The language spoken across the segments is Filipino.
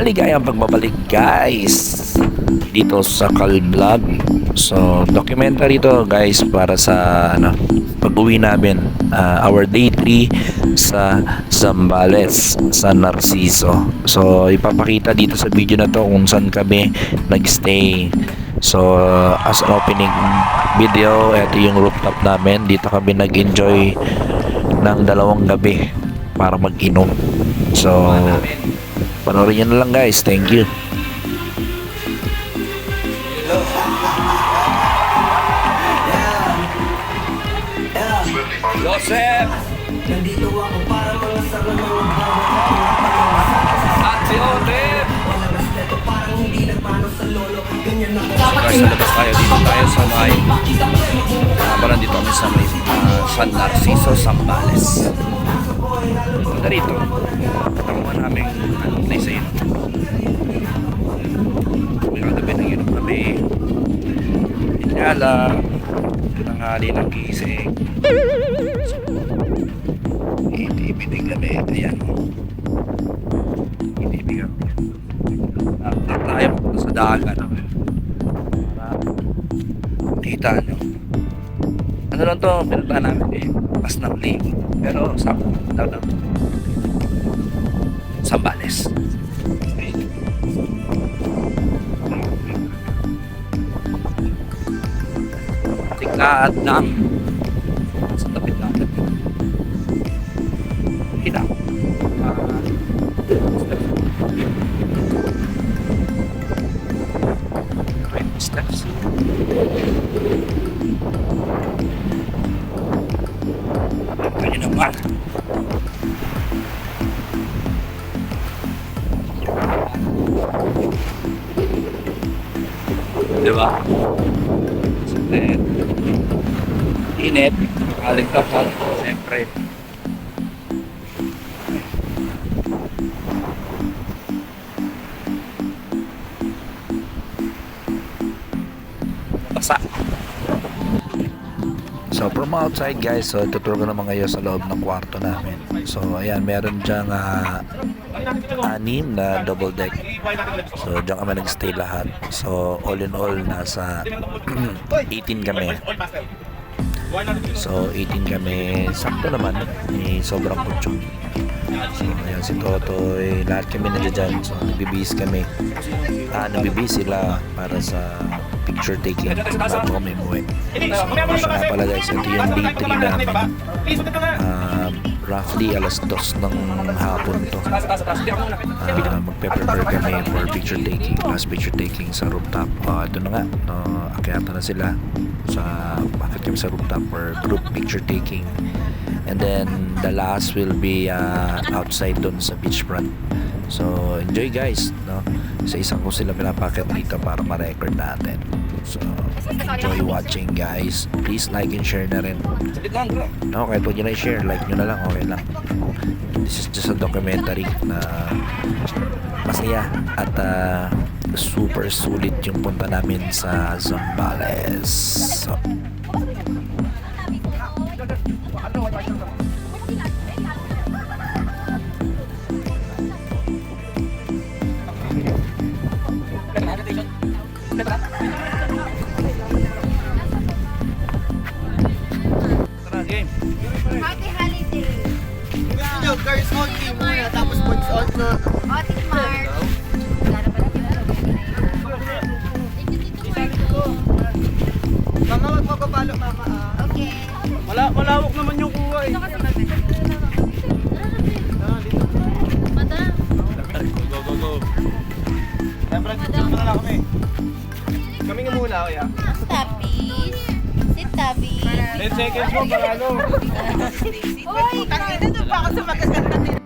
maligayang pagbabalik guys dito sa Calvlog. So, documentary to guys para sa ano, pag-uwi namin ah, our day 3 sa Zambales, sa Narciso. So, ipapakita dito sa video na to kung saan kami nagstay. So, as an opening video, ito yung rooftop namin. Dito kami nag-enjoy ng dalawang gabi para mag-inom. So, panoorin nyo na lang guys. Thank you. Joseph! Nandito ako para mga sarang mga At si Otep! Wala respeto parang hindi nagmano sa lolo Ganyan ako Guys, sa labas tayo. Dito tayo sa may... Uh, dito kami sa may uh, San Narciso, Zambales. Punta rito. Takuha namin anong place na yun. May kagabi nang yun kami. Inyala. Tinanghali ng gising. Itibig kami. Ayan. Itibig kami. After tayo punta sa dagat. Kita nyo. Ano lang to, pinunta namin eh. Pas ng lake. Pero sa daw ng Sambales. Tiglaat lang. Sa Steps. Kanya naman. Di ba? Init. Init. Kaligtasan. Siyempre. Basa. So from outside guys, so tuturo ko naman kayo sa loob ng kwarto namin. So ayan, meron diyang ah, anim na double deck. So diyan kami nagstay lahat. So all in all, nasa 18 kami. So 18 kami, sakto naman, eh, sobrang kutsong. So ayan si Totoy, lahat kami nandiyan dyan. So nagbibihis kami. Ah, nagbibihis sila para sa picture taking bago kami umuwi. So siya nga pala guys, ito yung day 3 namin. Um, roughly alas dos ng hapon to. Uh, magpe-prepare kami for picture taking, last picture taking sa rooftop. Uh, ito na nga, uh, akyata na sila sa akit kami sa rooftop for group picture taking. And then the last will be uh, outside doon sa beachfront. So enjoy guys, no? Sa isang ko sila pinapakit dito para ma-record natin. So enjoy watching guys. Please like and share na rin. No, kahit huwag nyo na i-share, like nyo na lang, okay lang. This is just a documentary na masaya at uh, super sulit yung punta namin sa Zambales. So, Happy holiday! Yung girls only muna, tapos boys on na. Ate Mark! Mama, wag mo babalo, mama ah. Okay. Wala, malawak naman yung kuha eh. Ah. Madam. Go, go, go. Siyempre, dito na lang kami. Kami nga muna, kuya. Tapis. Si Tapis. 10 seconds mo, paralo. Uy! Tangina doon pa ako sa magaganda din.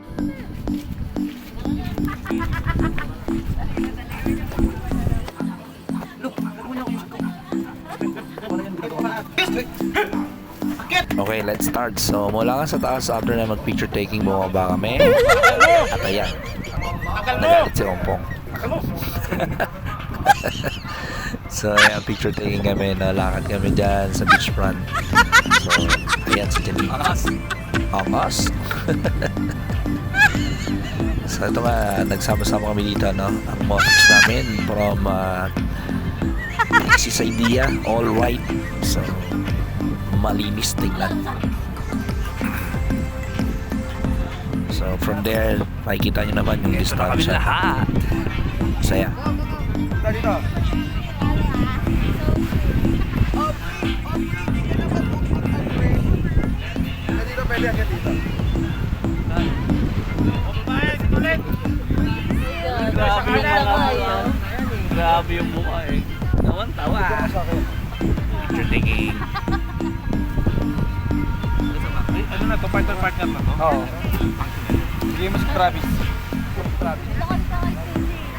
okay, let's start. So, mula nga sa taas, after na mag-picture taking, bumaba kami. At ayan, nagalit si Ompong. so, ayan, picture taking kami. Nalakad kami dyan sa beachfront. So, ayan si Janine. Angas. Angas. So ito nga, nagsama-sama kami dito, no? Ang motos namin from uh, Texas idea, all white. So, malinis tingnan. So from there, makikita nyo naman yung distansya. lahat. Saya. Pwede agad dito. Grabe yung mukha. Grabe yung mukha eh. Tawan tawa. Picture taking. Ano na to? Partner partner na to? Oo. Sige mo si Travis. Travis.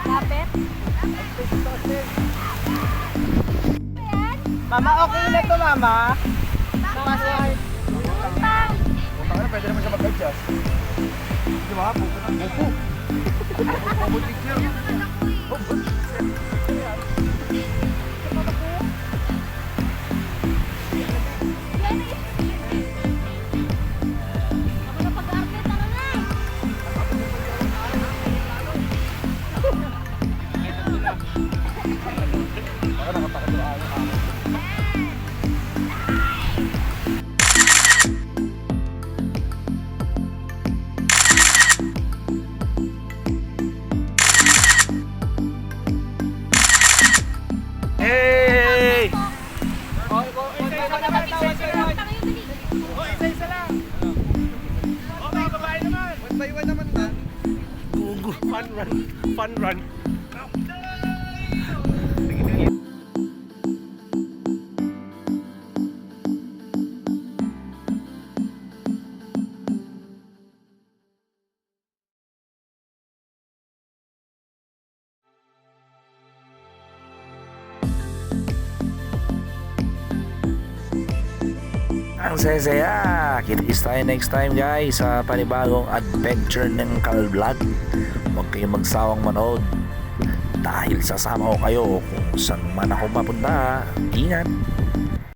Kapit? Mama, okay na to, mama. Punta ka na, pwede naman siya mag-adjust. Di ba? Buko na. Buko. Buko teacher. Baka Fun run. Fun run. Ang saya-saya. Kita-kits tayo next time guys sa panibagong adventure ng Kalvlog. Huwag kayong magsawang manood. Dahil sasama ko kayo kung saan man ako mapunta. Ingat!